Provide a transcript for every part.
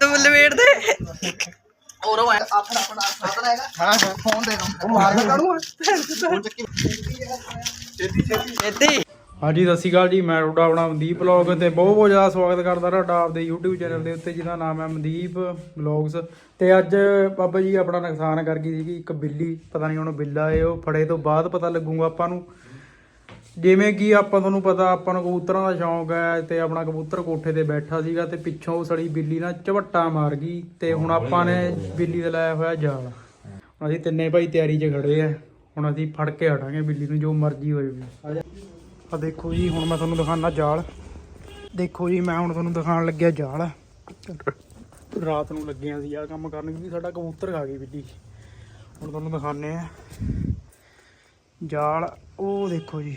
ਤੂੰ ਲਵੇੜ ਦੇ। ਔਰ ਉਹ ਆਪਣਾ ਆਪਣਾ ਸਾਧਨ ਹੈਗਾ। ਹਾਂ ਹਾਂ ਫੋਨ ਦੇ ਦੋ ਉਹ ਮਾਰ ਕਾਣੂ ਫੋਨ ਚੱਕੀ। ਇੱਥੇ ਹਾਂਜੀ ਸਤਿ ਸ਼੍ਰੀ ਅਕਾਲ ਜੀ। ਮੈਂ ਤੁਹਾਡਾ ਆਪਣਾ ਮਨਦੀਪ ਬਲੌਗ ਤੇ ਬਹੁਤ ਬਹੁਤ ਜ਼ਿਆਦਾ ਸਵਾਗਤ ਕਰਦਾ ਤੁਹਾਡਾ ਆਪਦੇ YouTube ਚੈਨਲ ਦੇ ਉੱਤੇ ਜਿਹਦਾ ਨਾਮ ਹੈ ਮਨਦੀਪ ਬਲੌਗਸ ਤੇ ਅੱਜ ਬਾਬਾ ਜੀ ਆਪਣਾ ਨੁਕਸਾਨ ਕਰ ਗਈ ਸੀਗੀ ਇੱਕ ਬਿੱਲੀ। ਪਤਾ ਨਹੀਂ ਹੁਣ ਬਿੱਲਾ ਏ ਉਹ ਫੜੇ ਤੋਂ ਬਾਅਦ ਪਤਾ ਲੱਗੂਗਾ ਆਪਾਂ ਨੂੰ। ਜਿਵੇਂ ਕਿ ਆਪਾਂ ਤੁਹਾਨੂੰ ਪਤਾ ਆਪਾਂ ਨੂੰ ਕਬੂਤਰਾਂ ਦਾ ਸ਼ੌਂਕ ਹੈ ਤੇ ਆਪਣਾ ਕਬੂਤਰ ਕੋਠੇ ਤੇ ਬੈਠਾ ਸੀਗਾ ਤੇ ਪਿੱਛੋਂ ਉਹ ਸੜੀ ਬਿੱਲੀ ਨਾਲ ਝਵੱਟਾ ਮਾਰ ਗਈ ਤੇ ਹੁਣ ਆਪਾਂ ਨੇ ਬਿੱਲੀ ਦਾ ਲਾਇਆ ਹੋਇਆ ਜਾਲ। ਹੁਣ ਅਸੀਂ ਤਿੰਨੇ ਭਾਈ ਤਿਆਰੀ 'ਚ ਖੜੇ ਆ। ਹੁਣ ਅਸੀਂ ਫੜ ਕੇ ਹਟਾਂਗੇ ਬਿੱਲੀ ਨੂੰ ਜੋ ਮਰਜ਼ੀ ਹੋਏ ਵੀ। ਆ ਦੇਖੋ ਜੀ ਹੁਣ ਮੈਂ ਤੁਹਾਨੂੰ ਦਿਖਾਣਾ ਜਾਲ। ਦੇਖੋ ਜੀ ਮੈਂ ਹੁਣ ਤੁਹਾਨੂੰ ਦਿਖਾਉਣ ਲੱਗਿਆ ਜਾਲ। ਰਾਤ ਨੂੰ ਲੱਗਿਆ ਸੀ ਆ ਕੰਮ ਕਰਨ ਕਿਉਂਕਿ ਸਾਡਾ ਕਬੂਤਰ ਖਾ ਗਈ ਬਿੱਲੀ। ਹੁਣ ਤੁਹਾਨੂੰ ਦਿਖਾਣੇ ਆ। ਜਾਲ ਉਹ ਦੇਖੋ ਜੀ।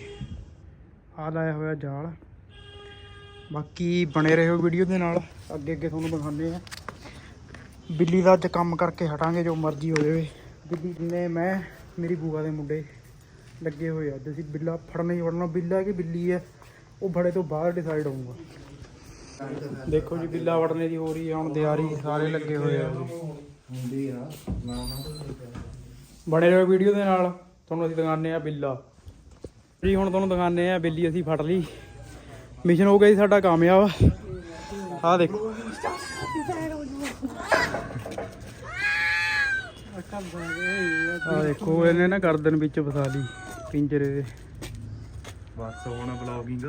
ਆ ਲਾਇਆ ਹੋਇਆ ਜਾਲ। ਬਾਕੀ ਬਣੇ ਰਹੋ ਵੀਡੀਓ ਦੇ ਨਾਲ। ਅੱਗੇ ਅੱਗੇ ਤੁਹਾਨੂੰ ਦਿਖਾਉਂਦੇ ਆ ਬਿੱਲੀ ਦਾ ਅੱਜ ਕੰਮ ਕਰਕੇ ਹਟਾਂਗੇ, ਜੋ ਮਰਜ਼ੀ ਹੋ ਜਾਵੇ ਬਿੱਲੀ ਨੇ ਮੈਂ, ਮੇਰੀ ਬੂਆ ਦੇ ਮੁੰਡੇ ਲੱਗੇ ਹੋਏ ਆ। ਅੱਜ ਅਸੀਂ ਬਿੱਲਾ ਫੜਨਾ ਹੀ ਫੜਨਾ। ਬਿੱਲਾ ਕਿ ਬਿੱਲੀ ਹੈ ਉਹ ਫੜੇ ਤੋਂ ਬਾਅਦ ਡਿਸਾਈਡ ਹੋਊਗਾ। ਦੇਖੋ ਜੀ, ਬਿੱਲਾ ਵੜਨੇ ਦੀ ਹੋ ਰਹੀ ਹੈ ਹੁਣ ਤਿਆਰੀ ਸਾਰੇ ਲੱਗੇ ਹੋਏ ਆ। ਜੀ ਬਣੇ ਰਹੋ ਵੀਡੀਓ ਦੇ ਨਾਲ। ਤੁਹਾਨੂੰ ਅਸੀਂ ਦਿਖਾਉਂਦੇ ਆ ਬਿੱਲਾ। ਜੀ ਹੁਣ ਤੁਹਾਨੂੰ ਦਿਖਾਉਂਦੇ ਆ ਬਿੱਲੀ ਅਸੀਂ ਫੜ ਲਈ। ਮਿਸ਼ਨ ਹੋ ਗਿਆ ਜੀ, ਸਾਡਾ ਕਾਮਯਾਬ। ਆਹ ਦੇਖੋ। ਆਹ ਦੇਖੋ, ਇਹਨੇ ਨਾ ਗਰਦਨ ਵਿੱਚ ਫਸਾ ਲਈ, ਪਿੰਜਰੇ ਦੇ। ਬਸ ਹੁਣ ਬਲੌਗਿੰਗ